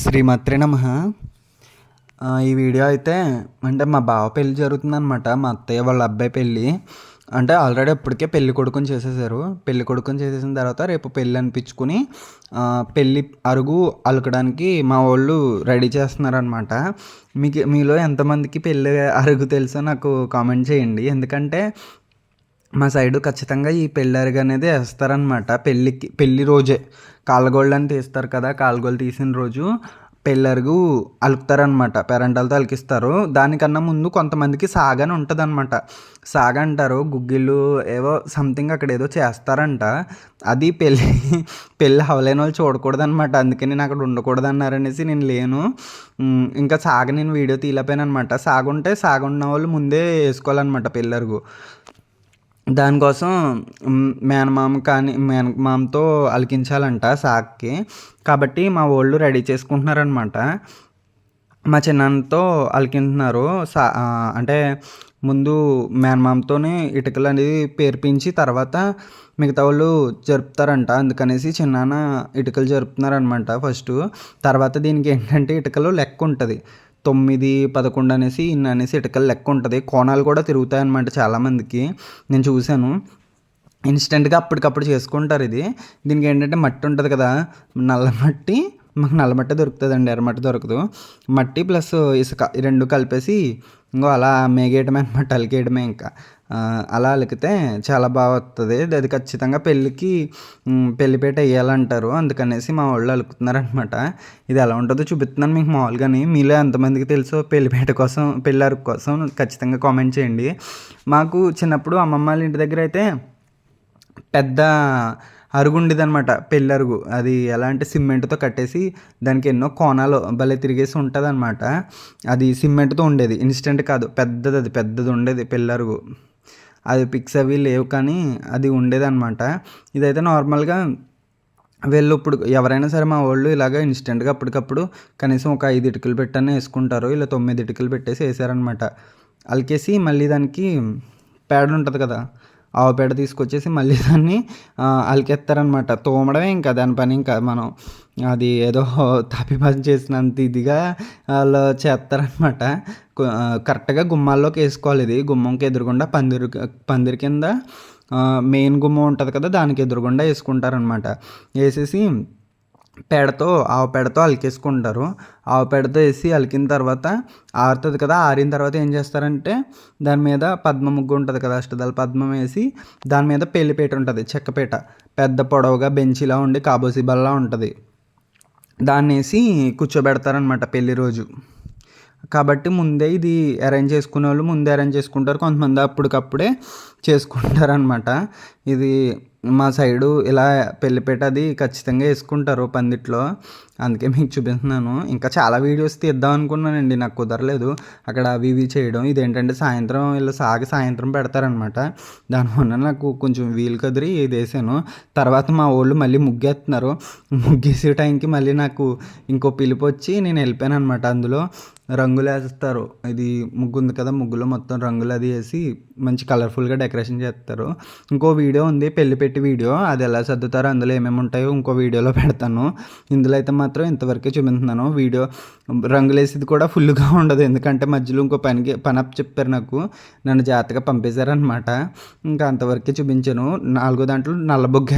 శ్రీమాత్రే నమ. ఈ వీడియో అయితే అంటే మా బావ పెళ్ళి జరుగుతుందనమాట మా అత్తయ్య వాళ్ళ అబ్బాయి పెళ్ళి అంటే ఆల్రెడీ ఇప్పటికే పెళ్ళి కొడుకుని చేసేసారు పెళ్ళి కొడుకుని చేసేసిన తర్వాత రేపు పెళ్ళి అనిపించుకుని పెళ్ళి అరుగు అలకడానికి మా వాళ్ళు రెడీ చేస్తున్నారనమాట మీకు మీలో ఎంతమందికి పెళ్ళి అరుగు తెలుసో నాకు కామెంట్ చేయండి. ఎందుకంటే మా సైడు ఖచ్చితంగా ఈ పెళ్ళరిగ అనేది వేస్తారనమాట పెళ్ళికి పెళ్ళి రోజే. కాలగోళ్ళు అని తీస్తారు కదా కాళ్ళగోళ్ళు తీసిన రోజు పెళ్ళరుగు అలుకుతారనమాట పెరంటాలతో అలికిస్తారు. దానికన్నా ముందు కొంతమందికి సాగని ఉంటుంది అనమాట సాగ అంటారు గుగ్గిళ్ళు ఏవో సంథింగ్ అక్కడ ఏదో చేస్తారంట. అది పెళ్ళి పెళ్ళి అవలేని వాళ్ళు చూడకూడదనమాట అందుకే నేను అక్కడ ఉండకూడదు అన్నారనేసి నేను లేను. ఇంకా సాగ నేను వీడియో తీయలేకపోయాను అనమాట సాగుంటే సాగున్న ఉన్న వాళ్ళు ముందే వేసుకోవాలన్నమాట పెళ్ళరుగు. దానికోసం మేనమామ కానీ మేనమామతో అలికించాలంట సాక్కి. కాబట్టి మా వాళ్ళు రెడీ చేసుకుంటున్నారనమాట మా చిన్నాన్నతో అలికింటున్నారు. సా అంటే ముందు మేనమామతోనే ఇటుకలు అనేది పేర్పించి తర్వాత మిగతా వాళ్ళు జరుపుతారంట. అందుకనేసి చిన్నాన్న ఇటుకలు జరుపుతున్నారనమాట ఫస్ట్. తర్వాత దీనికి ఏంటంటే ఇటుకలు లెక్క ఉంటుంది. తొమ్మిది పదకొండు అనేసి ఇన్ని అనేసి ఇటుకలు లెక్క ఉంటుంది. కోణాలు కూడా తిరుగుతాయి అనమాట చాలామందికి. నేను చూశాను. ఇన్స్టెంట్గా అప్పటికప్పుడు చేసుకుంటారు ఇది. దీనికి ఏంటంటే మట్టి ఉంటుంది కదా. నల్ల మట్టి మాకు నల్లమట్టి దొరుకుతుందండి ఎర్రమట్టి దొరకదు. మట్టి ప్లస్ ఇసుక ఈ రెండు కలిపేసి ఇంకో అలా మేగేయడమే అనమాట అలికేయడమే ఇంకా. అలా అలికితే చాలా బాగా వస్తుంది అది ఖచ్చితంగా పెళ్ళికి పెళ్ళిపేట వేయాలంటారు. అందుకనేసి మా వాళ్ళు అలుకుతున్నారనమాట ఇది ఎలా ఉంటుందో చూపిస్తున్నాను మీకు మామూలుగాని. మీలో ఎంతమందికి తెలుసో పెళ్ళిపేట కోసం పెళ్ళి కోసం ఖచ్చితంగా కామెంట్ చేయండి. మాకు చిన్నప్పుడు అమ్మమ్మ వాళ్ళ ఇంటి దగ్గర అయితే పెద్ద అరుగు ఉండేదన్నమాట పెళ్ళి అరుగు అది ఎలా అంటే సిమెంట్తో కట్టేసి దానికి ఎన్నో కోణాలు భలే తిరిగేసి ఉంటుంది అనమాట అది సిమెంట్తో ఉండేది. ఇన్స్టెంట్ కాదు పెద్దది అది పెద్దది ఉండేది పెళ్ళరుగు. అది పిక్స్ అవి లేవు కానీ అది ఉండేదన్నమాట. ఇదైతే నార్మల్గా వీళ్ళు ఇప్పుడు ఎవరైనా సరే మా వాళ్ళు ఇలాగ ఇన్స్టెంట్గా అప్పటికప్పుడు కనీసం ఒక ఐదు ఇటుకలు పెట్టనే వేసుకుంటారు ఇలా తొమ్మిది ఇటుకలు పెట్టేసి వేసారనమాట అలికేసి మళ్ళీ దానికి పేడ ఉంటుంది కదా ఆవు పేడ తీసుకొచ్చేసి మళ్ళీ దాన్ని అలికెత్తారనమాట తోమడమే ఇంకా దాని పని. ఇంకా మనం అది ఏదో తప్పి పని చేసినంత ఇదిగా వాళ్ళు చేస్తారనమాట కరెక్ట్గా గుమ్మాల్లోకి వేసుకోవాలి ఇది. గుమ్మంకి ఎదురుగుండా పందిరి పందిరి కింద మెయిన్ గుమ్మం ఉంటుంది కదా దానికి ఎదురుగుండా వేసుకుంటారనమాట వేసేసి పేడతో ఆవు పేడతో అలికేసుకుంటారు. ఆవు పేడతో వేసి అలికిన తర్వాత ఆరుతుంది కదా ఆరిన తర్వాత ఏం చేస్తారంటే దాని మీద పద్మ ముగ్గు ఉంటుంది కదా అష్టదళ పద్మం వేసి దాని మీద పెళ్ళిపేట ఉంటుంది చెక్కపేట. పెద్ద పొడవుగా బెంచిలా ఉండి కాబోసి బల్లా ఉంటుంది. దాన్ని వేసి కూర్చోబెడతారనమాట పెళ్ళి రోజు. కాబట్టి ముందే ఇది అరేంజ్ చేసుకునే వాళ్ళు ముందే అరేంజ్ చేసుకుంటారు. కొంతమంది అప్పటికప్పుడే చేసుకుంటారనమాట ఇది మా సైడు ఇలా పెళ్ళిపేట అది ఖచ్చితంగా వేసుకుంటారు పందిట్లో. అందుకే మీకు చూపిస్తున్నాను. ఇంకా చాలా వీడియోస్ తీద్దాం అనుకున్నానండి నాకు కుదరలేదు. అక్కడ అవి ఇవి చేయడం. ఇదేంటంటే సాయంత్రం వీళ్ళు సాగి సాయంత్రం పెడతారనమాట. దానివల్ల నాకు కొంచెం వీలు కదిరి ఇది వేసాను తర్వాత మా వాళ్ళు మళ్ళీ ముగ్గేస్తున్నారు. ముగ్గేసే టైంకి మళ్ళీ నాకు ఇంకో పిలుపు వచ్చి నేను వెళ్ళిపోయాను అనమాట అందులో. రంగులు వేస్తారు. ఇది ముగ్గు ఉంది కదా ముగ్గులో మొత్తం రంగులు అది వేసి మంచి కలర్ఫుల్గా డెకరేషన్ చేస్తారు. ఇంకో వీడియో ఉంది పెళ్ళి పెట్టి వీడియో అది ఎలా సర్దుతారో అందులో ఏమేమి ఉంటాయో ఇంకో వీడియోలో పెడతాను. ఇందులో అయితే మాత్రం ఇంతవరకే చూపిస్తున్నాను. వీడియో రంగులేసేది కూడా ఫుల్గా ఉండదు. ఎందుకంటే మధ్యలో ఇంకో పనికి పని చెప్పారు నాకు. నన్ను జాగ్రత్తగా పంపేశారనమాట ఇంకా అంతవరకే చూపించాను. నాలుగో దాంట్లో నల్ల బొగ్గు